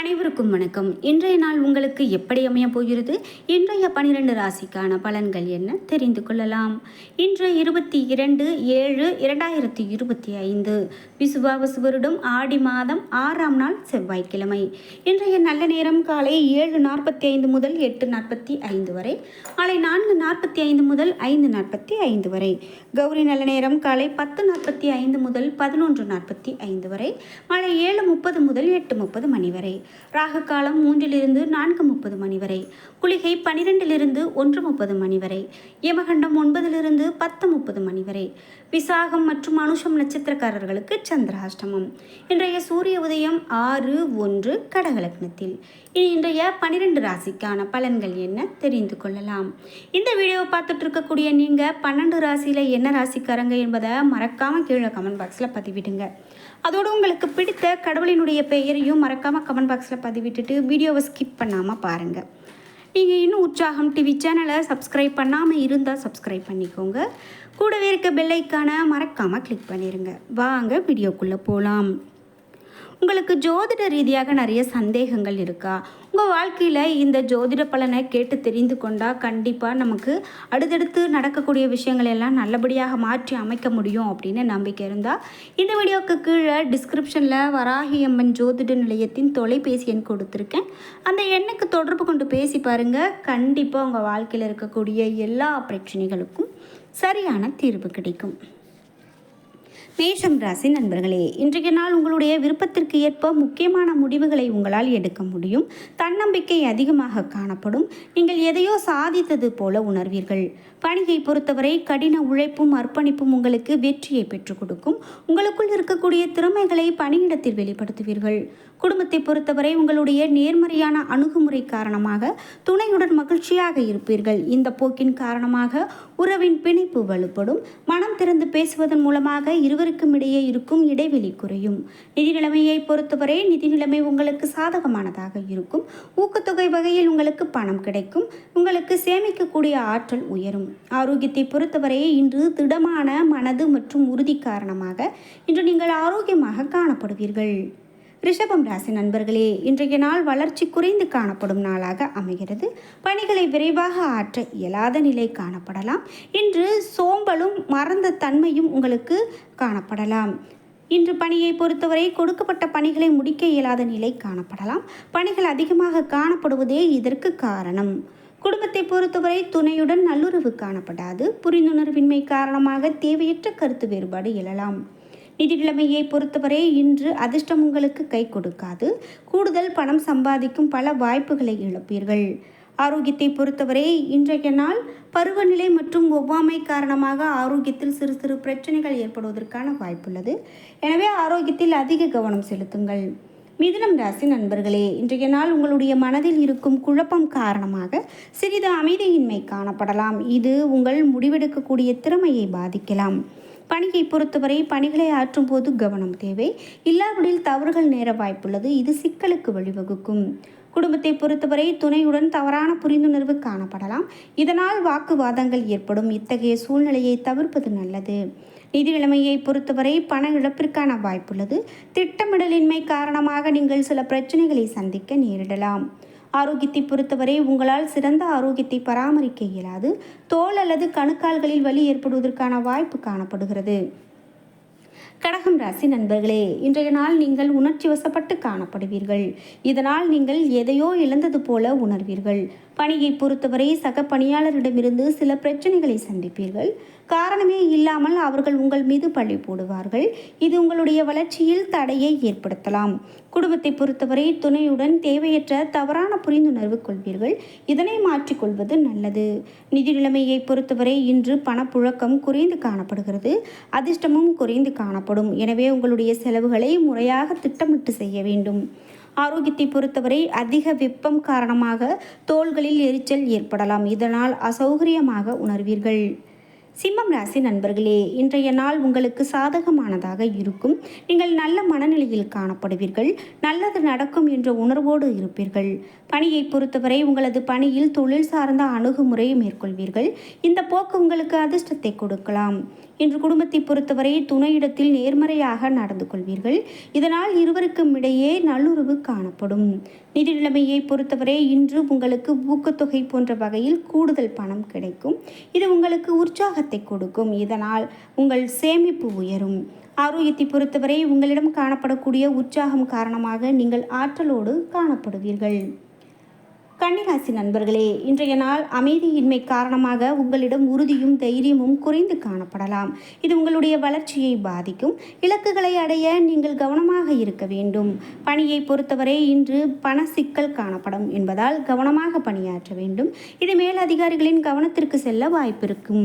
அனைவருக்கும் வணக்கம். இன்றைய நாள் உங்களுக்கு எப்படி அமைய போகிறது? இன்றைய பனிரெண்டு ராசிக்கான பலன்கள் என்ன? தெரிந்து கொள்ளலாம். இன்று இருபத்தி இரண்டு ஏழு இரண்டாயிரத்தி இருபத்தி ஐந்து. விசுவாவசு வருடம் ஆடி மாதம் ஆறாம் நாள் செவ்வாய்க்கிழமை. இன்றைய நல்ல நேரம் காலை ஏழு நாற்பத்தி ஐந்து முதல் எட்டு நாற்பத்தி ஐந்து வரை. மாலை நான்கு நாற்பத்தி ஐந்து முதல் ஐந்து நாற்பத்தி ஐந்து வரை. கௌரி நல்ல நேரம் காலை பத்து நாற்பத்தி ஐந்து முதல் பதினொன்று நாற்பத்தி ஐந்து வரை. மாலை ஏழு முப்பது முதல் எட்டு முப்பது மணி வரை. ராகு காலம் மூன்றிலிருந்து நான்கு முப்பது மணி வரை குளிகை பனிரெண்டிலிருந்து ஒன்று முப்பது மணி வரை யமகண்டம் ஒன்பதிலிருந்து பத்து முப்பது மணி வரை விசாகம் மற்றும் அனுஷம் நட்சத்திரக்காரர்களுக்கு சந்திராஷ்டமம். இன்றைய சூரிய உதயம் ஆறு ஒன்று கடகலக்னத்தில். இனி இன்றைய பனிரெண்டு ராசிக்கான பலன்கள் என்ன தெரிந்து கொள்ளலாம். இந்த வீடியோவை பார்த்துட்டு இருக்கக்கூடிய நீங்கள் பன்னெண்டு ராசியில் என்ன ராசிக்காரங்க என்பதை மறக்காமல் கீழே கமெண்ட் பாக்ஸில் பதிவிடுங்க. அதோடு உங்களுக்கு பிடித்த கடவுளினுடைய பெயரையும் மறக்காமல் கமெண்ட் பாக்ஸில் பதிவிட்டுட்டு வீடியோவை ஸ்கிப் பண்ணாமல் பாருங்கள் நீங்கள் இன்னும் உற்சாகம் டிவி சேனலை சப்ஸ்கிரைப் பண்ணாமல் இருந்தால் சப்ஸ்கிரைப் பண்ணிக்கோங்க. கூடவே இருக்க பெல்லைக்கான மறக்காமல் கிளிக் பண்ணிடுங்க வாங்க வீடியோக்குள்ளே போகலாம் உங்களுக்கு ஜோதிட ரீதியாக நிறைய சந்தேகங்கள் இருக்கா? உங்கள் வாழ்க்கையில் இந்த ஜோதிட பலனை கேட்டு தெரிந்து கொண்டால் கண்டிப்பாக நமக்கு அடுத்தடுத்து நடக்கக்கூடிய விஷயங்கள் எல்லாம் நல்லபடியாக மாற்றி அமைக்க முடியும் அப்படின்னு நம்பிக்கை இருந்தால் இந்த வீடியோவுக்கு கீழே டிஸ்கிரிப்ஷனில் வராகி அம்மன் ஜோதிட நிலையத்தின் தொலைபேசி எண் கொடுத்துருக்கேன். அந்த எண்ணுக்கு தொடர்பு கொண்டு பேசி பாருங்கள் கண்டிப்பாக உங்கள் வாழ்க்கையில் இருக்கக்கூடிய எல்லா பிரச்சனைகளுக்கும் சரியான தீர்வு கிடைக்கும். மேஷம் ராசி நண்பர்களே இன்றைய நாள் உங்களுடைய விருப்பத்திற்கு ஏற்ப முக்கியமான முடிவுகளை உங்களால் எடுக்க முடியும். தன்னம்பிக்கை அதிகமாக காணப்படும். நீங்கள் எதையோ சாதித்தது போல உணர்வீர்கள். பணியை பொறுத்தவரை கடின உழைப்பும் அர்ப்பணிப்பும் உங்களுக்கு வெற்றியை பெற்றுக் கொடுக்கும். உங்களுக்குள் இருக்கக்கூடிய திறமைகளை பணியிடத்தில் வெளிப்படுத்துவீர்கள். குடும்பத்தை பொறுத்தவரை உங்களுடைய நேர்மறையான அணுகுமுறை காரணமாக துணையுடன் மகிழ்ச்சியாக இருப்பீர்கள். இந்த போக்கின் காரணமாக உறவின் பிணைப்பு வலுப்படும். மனம் திறந்து பேசுவதன் மூலமாக இருவருக்கும் இடையே இருக்கும் இடைவெளி குறையும். நிதி நிலைமையை பொறுத்தவரை நிதி நிலைமை உங்களுக்கு சாதகமானதாக இருக்கும். ஊக்கத்தொகை வகையில் உங்களுக்கு பணம் கிடைக்கும். உங்களுக்கு சேமிக்கக்கூடிய ஆற்றல் உயரும். ஆரோக்கியத்தை பொறுத்தவரை இன்று திடமான மனது மற்றும் உறுதி காரணமாக இன்று நீங்கள் ஆரோக்கியமாக காணப்படுவீர்கள். ரிஷபம் ராசி நண்பர்களே இன்றைய நாள் வளர்ச்சி குறைந்து காணப்படும் நாளாக அமைகிறது. பணிகளை விரைவாக ஆற்ற இயலாத நிலை காணப்படலாம். இன்று சோம்பலும் மறந்த தன்மையும் உங்களுக்கு காணப்படலாம். இன்று பணியை பொறுத்தவரை கொடுக்கப்பட்ட பணிகளை முடிக்க இயலாத நிலை காணப்படலாம். பணிகள் அதிகமாக காணப்படுவதே இதற்கு காரணம். குடும்பத்தை பொறுத்தவரை துணையுடன் நல்லுறவு காணப்படாது. புரிந்துணர்வின்மை காரணமாக தேவையற்ற கருத்து வேறுபாடு எழலாம். நிதி பொறுத்தவரை இன்று அதிர்ஷ்டம் உங்களுக்கு கை கொடுக்காது. கூடுதல் பணம் சம்பாதிக்கும் பல வாய்ப்புகளை இழப்பீர்கள். ஆரோக்கியத்தை பொறுத்தவரை இன்றைய நாள் பருவநிலை மற்றும் ஒவ்வாமை காரணமாக ஆரோக்கியத்தில் சிறு சிறு பிரச்சனைகள் ஏற்படுவதற்கான வாய்ப்புள்ளது. எனவே ஆரோக்கியத்தில் அதிக கவனம் செலுத்துங்கள். மிதுனம் ராசி நண்பர்களே இன்றைய நாள் உங்களுடைய மனதில் இருக்கும் குழப்பம் காரணமாக சிறிது அமைதியின்மை காணப்படலாம். இது உங்கள் முடிவெடுக்கக்கூடிய திறமையை பாதிக்கலாம். பணியை பொறுத்தவரை பணிகளை ஆற்றும் போது கவனம் தேவை. இல்லாவிடில் தவறுகள் நேர வாய்ப்புள்ளது. இது சிக்கலுக்கு வழிவகுக்கும். குடும்பத்தை பொறுத்தவரை துணையுடன் தவறான புரிந்துணர்வு காணப்படலாம். இதனால் வாக்குவாதங்கள் ஏற்படும். இத்தகைய சூழ்நிலையை தவிர்ப்பது நல்லது. நிதி நிலைமையை பொறுத்தவரை பண இழப்பிற்கான வாய்ப்புள்ளது. திட்டமிடலின்மை காரணமாக நீங்கள் சில பிரச்சனைகளை சந்திக்க நேரிடலாம். ஆரோக்கியத்தை பொறுத்தவரை உங்களால் சிறந்த ஆரோக்கியத்தை பராமரிக்க இயலாது. தோல் அல்லது கணுக்கால்களில் வலி ஏற்படுவதற்கான வாய்ப்பு காணப்படுகிறது. கடகம் ராசி நண்பர்களே இன்றைய நாள் நீங்கள் உணர்ச்சி வசப்பட்டு காணப்படுவீர்கள். இதனால் நீங்கள் எதையோ இழந்தது போல உணர்வீர்கள். பணியை பொறுத்தவரை சக பணியாளரிடமிருந்து சில பிரச்சனைகளை சந்திப்பீர்கள். காரணமே இல்லாமல் அவர்கள் உங்கள் மீது பழி போடுவார்கள். இது உங்களுடைய வளர்ச்சியில் தடையை ஏற்படுத்தலாம். குடும்பத்தை பொறுத்தவரை துணையுடன் தேவையற்ற தவறான புரிந்துணர்வு கொள்வீர்கள். இதனை மாற்றிக்கொள்வது நல்லது. நிதி நிலைமையை பொறுத்தவரை இன்று பணப்புழக்கம் குறைந்து காணப்படுகிறது. அதிர்ஷ்டமும் குறைந்து காணப்படும். எனவே உங்களுடைய செலவுகளை முறையாக திட்டமிட்டு செய்ய வேண்டும். ஆரோக்கியத்தை பொறுத்தவரை அதிக வெப்பம் காரணமாக தோள்களில் எரிச்சல் ஏற்படலாம். இதனால் அசௌகரியமாக உணர்வீர்கள். சிம்மம் ராசி நண்பர்களே இன்றைய நாள் உங்களுக்கு சாதகமானதாக இருக்கும். நீங்கள் நல்ல மனநிலையில் காணப்படுவீர்கள். நல்லது நடக்கும் என்ற உணர்வோடு இருப்பீர்கள். பணியை பொறுத்தவரை உங்களது பணியில் தொழில் சார்ந்த அணுகுமுறையை மேற்கொள்வீர்கள். இந்த போக்கு உங்களுக்கு அதிர்ஷ்டத்தை கொடுக்கலாம். இன்று குடும்பத்தை பொறுத்தவரை துணையிடத்தில் நேர்மறையாக நடந்து கொள்வீர்கள். இதனால் இருவருக்கும் இடையே நல்லுறவு காணப்படும். நிதி நிலைமையை பொறுத்தவரை இன்று உங்களுக்கு ஊக்கத்தொகை போன்ற வகையில் கூடுதல் பணம் கிடைக்கும். இது உங்களுக்கு உற்சாகத்தை கொடுக்கும். இதனால் உங்கள் சேமிப்பு உயரும். ஆரோக்கியத்தை பொறுத்தவரை உங்களிடம் காணப்படக்கூடிய உற்சாகம் காரணமாக நீங்கள் ஆற்றலோடு காணப்படுவீர்கள். கன்னிராசி நண்பர்களே இன்றைய நாள் அமைதியின்மை காரணமாக உங்களிடம் உறுதியும் தைரியமும் குறைந்து காணப்படலாம். இது உங்களுடைய வளர்ச்சியை பாதிக்கும். இலக்குகளை அடைய நீங்கள் கவனமாக இருக்க வேண்டும். பணியை பொறுத்தவரை இன்று பண சிக்கல் காணப்படும் என்பதால் கவனமாக பணியாற்ற வேண்டும். இது மேல் அதிகாரிகளின் கவனத்திற்கு செல்ல வாய்ப்பிருக்கும்.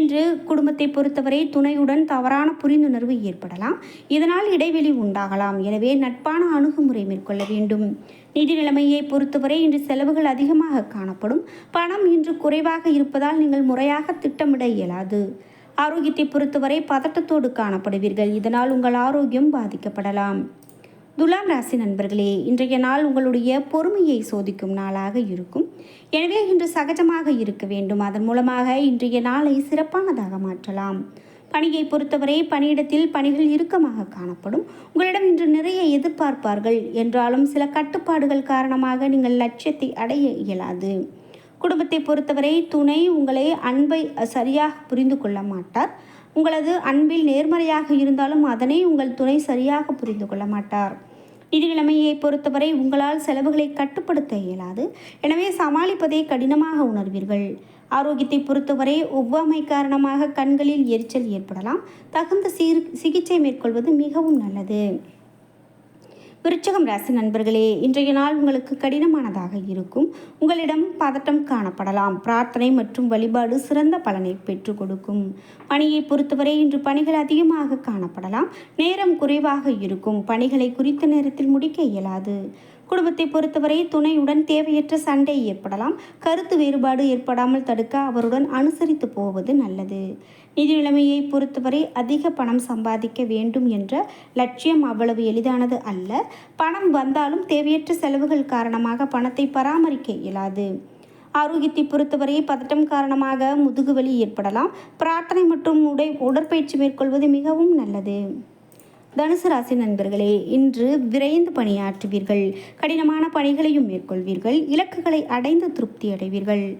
இன்று குடும்பத்தை பொறுத்தவரை துணையுடன் தவறான புரிந்துணர்வு ஏற்படலாம். இதனால் இடைவெளி உண்டாகலாம். எனவே நட்பான அணுகுமுறை மேற்கொள்ள வேண்டும். நிதி நிலைமையை பொறுத்தவரை இன்று செலவுகள் அதிகமாக காணப்படும். பணம் இன்று குறைவாக இருப்பதால் நீங்கள் முறையாக திட்டமிட இயலாது. ஆரோக்கியத்தை பொறுத்தவரை பதட்டத்தோடு காணப்படுவீர்கள். இதனால் உங்கள் ஆரோக்கியம் பாதிக்கப்படலாம். துலாம் ராசி நண்பர்களே இன்றைய நாள் உங்களுடைய பொறுமையை சோதிக்கும் நாளாக இருக்கும். எனவே இன்று சகஜமாக இருக்க வேண்டும். அதன் மூலமாக இன்றைய நாளை சிறப்பானதாக மாற்றலாம். பணியை பொறுத்தவரை பணியிடத்தில் பணிகள் இறுக்கமாக காணப்படும். உங்களிடம் இன்று நிறைய எதிர்பார்ப்பார்கள். என்றாலும் சில கட்டுப்பாடுகள் காரணமாக நீங்கள் லட்சியத்தை அடைய இயலாது. குடும்பத்தை பொறுத்தவரை துணை உங்களை அன்பை சரியாக புரிந்து கொள்ள மாட்டார். உங்களது அன்பில் நேர்மறையாக இருந்தாலும் அதனை உங்கள் துணை சரியாக புரிந்து கொள்ள மாட்டார். நிதி நிலைமையை பொறுத்தவரை உங்களால் செலவுகளை கட்டுப்படுத்த இயலாது. எனவே சமாளிப்பதை கடினமாக உணர்வீர்கள். ஆரோக்கியத்தை பொறுத்தவரை ஒவ்வாமை காரணமாக கண்களில் எரிச்சல் ஏற்படலாம். தகுந்த சீர் சிகிச்சை மேற்கொள்வது மிகவும் நல்லது. விருச்சகம் ராசி நண்பர்களே இன்றைய நாள் உங்களுக்கு கடினமானதாக இருக்கும். உங்களிடம் பதட்டம் காணப்படலாம். பிரார்த்தனை மற்றும் வழிபாடு சிறந்த பலனை பெற்றுக் கொடுக்கும். பணியை பொறுத்தவரை இன்று பணிகள் அதிகமாக காணப்படலாம். நேரம் குறைவாக இருக்கும். பணிகளை குறித்த நேரத்தில் முடிக்க இயலாது. குடும்பத்தை பொறுத்தவரை துணையுடன் தேவையற்ற சண்டை ஏற்படலாம். கருத்து வேறுபாடு ஏற்படாமல் தடுக்க அவருடன் அனுசரித்து போவது நல்லது. நிதி நிலைமையை பொறுத்தவரை அதிக பணம் சம்பாதிக்க வேண்டும் என்ற லட்சியம் அவ்வளவு எளிதானது அல்ல. பணம் வந்தாலும் தேவையற்ற செலவுகள் காரணமாக பணத்தை பராமரிக்க இயலாது. ஆரோக்கியத்தை பொறுத்தவரை பதட்டம் காரணமாக முதுகுவலி ஏற்படலாம். பிரார்த்தனை மற்றும் உடை உடற்பயிற்சி மேற்கொள்வது மிகவும் நல்லது. தனுசு ராசி நண்பர்களே இன்று விரைந்து பணியாற்றுவீர்கள். கடினமான பணிகளையும் மேற்கொள்வீர்கள். இலக்குகளை அடைந்து திருப்தி அடைவீர்கள்.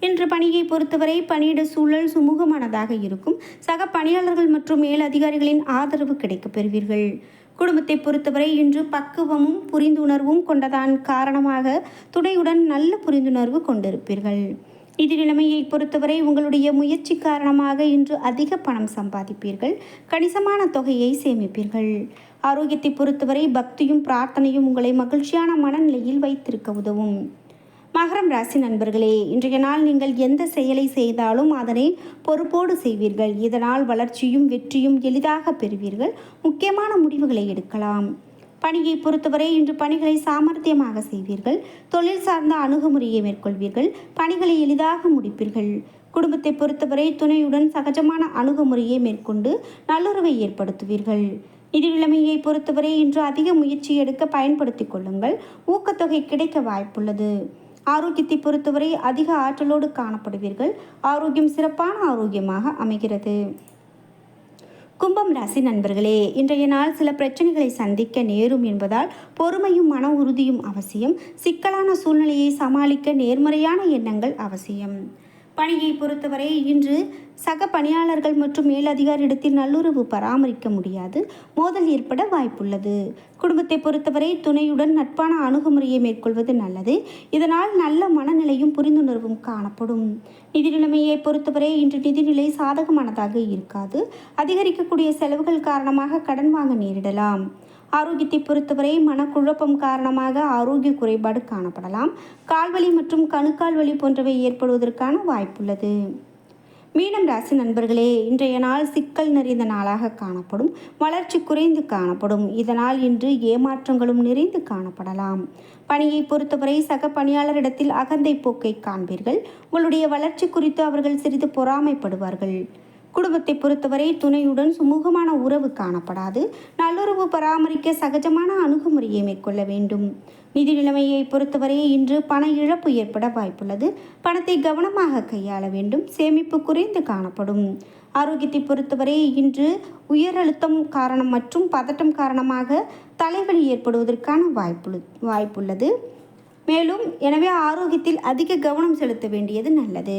இன்று பணியை பொறுத்தவரை பணியிட சூழல் சுமூகமானதாக இருக்கும். சக பணியாளர்கள் மற்றும் மேல் அதிகாரிகளின் ஆதரவு கிடைக்கப் பெறுவீர்கள். குடும்பத்தை பொறுத்தவரை இன்று பக்குவமும் புரிந்துணர்வும் கொண்டதான் காரணமாக துணையுடன் நல்ல புரிந்துணர்வு கொண்டிருப்பீர்கள். நிதி நிலைமையை பொறுத்தவரை உங்களுடைய முயற்சி காரணமாக இன்று அதிக பணம் சம்பாதிப்பீர்கள். கணிசமான தொகையை சேமிப்பீர்கள். ஆரோக்கியத்தை பொறுத்தவரை பக்தியும் பிரார்த்தனையும் உங்களை மகிழ்ச்சியான மனநிலையில் வைத்திருக்க உதவும். மகரம் ராசி நண்பர்களே இன்றைய நாள் நீங்கள் எந்த செயலை செய்தாலும் அதனை பொறுப்போடு செய்வீர்கள். இதனால் வளர்ச்சியும் வெற்றியும் எளிதாக பெறுவீர்கள். முக்கியமான முடிவுகளை எடுக்கலாம். பணியை பொறுத்தவரை இன்று பணிகளை சாமர்த்தியமாக செய்வீர்கள். தொழில் சார்ந்த அணுகுமுறையை மேற்கொள்வீர்கள். பணிகளை எளிதாக முடிப்பீர்கள். குடும்பத்தை பொறுத்தவரை துணையுடன் சகஜமான அணுகுமுறையை மேற்கொண்டு நல்லுறவை ஏற்படுத்துவீர்கள். நிதி நிலைமையை பொறுத்தவரை இன்று அதிக முயற்சி எடுக்க பயன்படுத்திக் கொள்ளுங்கள். ஊக்கத்தொகை கிடைக்க வாய்ப்புள்ளது. ஆரோக்கியத்தை பொறுத்தவரை அதிக ஆற்றலோடு காணப்படுவீர்கள். ஆரோக்கியம் சிறப்பான ஆரோக்கியமாக அமைகிறது. கும்பம் ராசி நண்பர்களே இன்றைய நாள் சில பிரச்சனைகளை சந்திக்க நேரும் என்பதால் பொறுமையும் மன உறுதியும் அவசியம். சிக்கலான சூழ்நிலையை சமாளிக்க நேர்மறையான எண்ணங்கள் அவசியம். பணியை பொறுத்தவரை இன்று சக பணியாளர்கள் மற்றும் மேலதிகாரியிடத்தில் நல்லுறவு பராமரிக்க முடியாது. மோதல் ஏற்பட வாய்ப்புள்ளது. குடும்பத்தை பொறுத்தவரை துணையுடன் நட்பான அணுகுமுறையை மேற்கொள்வது நல்லது. இதனால் நல்ல மனநிலையும் புரிந்துணர்வும் காணப்படும். நிதி நிலைமையை பொறுத்தவரை இன்று நிதிநிலை சாதகமானதாக இருக்காது. அதிகரிக்கக்கூடிய செலவுகள் காரணமாக கடன் வாங்க நேரிடலாம். ஆரோக்கியத்தை பொறுத்தவரை மனக்குழப்பம் காரணமாக ஆரோக்கிய குறைபாடு காணப்படலாம். கால்வலி மற்றும் கணுக்கால் வலி போன்றவை ஏற்படுவதற்கான வாய்ப்புள்ளது. மீனம் ராசி நண்பர்களே இன்றைய நாள் சிக்கல் நிறைந்த நாளாக காணப்படும். வளர்ச்சி குறைந்து காணப்படும். இதனால் இன்று ஏமாற்றங்களும் நிறைந்து காணப்படலாம். பணியை பொறுத்தவரை சக பணியாளரிடத்தில் அகந்தை போக்கை காண்பீர்கள். உங்களுடைய வளர்ச்சி குறித்து அவர்கள் சிறிது பொறாமைப்படுவார்கள். குடும்பத்தை பொறுத்தவரை துணையுடன் சுமூகமான உறவு காணப்படாது. நல்லுறவு பராமரிக்க சகஜமான அணுகுமுறையை மேற்கொள்ள வேண்டும். நிதி நிலைமையை பொறுத்தவரை இன்று பண இழப்பு ஏற்பட வாய்ப்புள்ளது. பணத்தை கவனமாக கையாள வேண்டும். சேமிப்பு குறைந்து காணப்படும். ஆரோக்கியத்தை பொறுத்தவரை இன்று உயர் அழுத்தம் காரணம் மற்றும் பதட்டம் காரணமாக தலைவலி ஏற்படுவதற்கான வாய்ப்பு வாய்ப்புள்ளது. மேலும் எனவே ஆரோக்கியத்தில் அதிக கவனம் செலுத்த வேண்டியது நல்லது.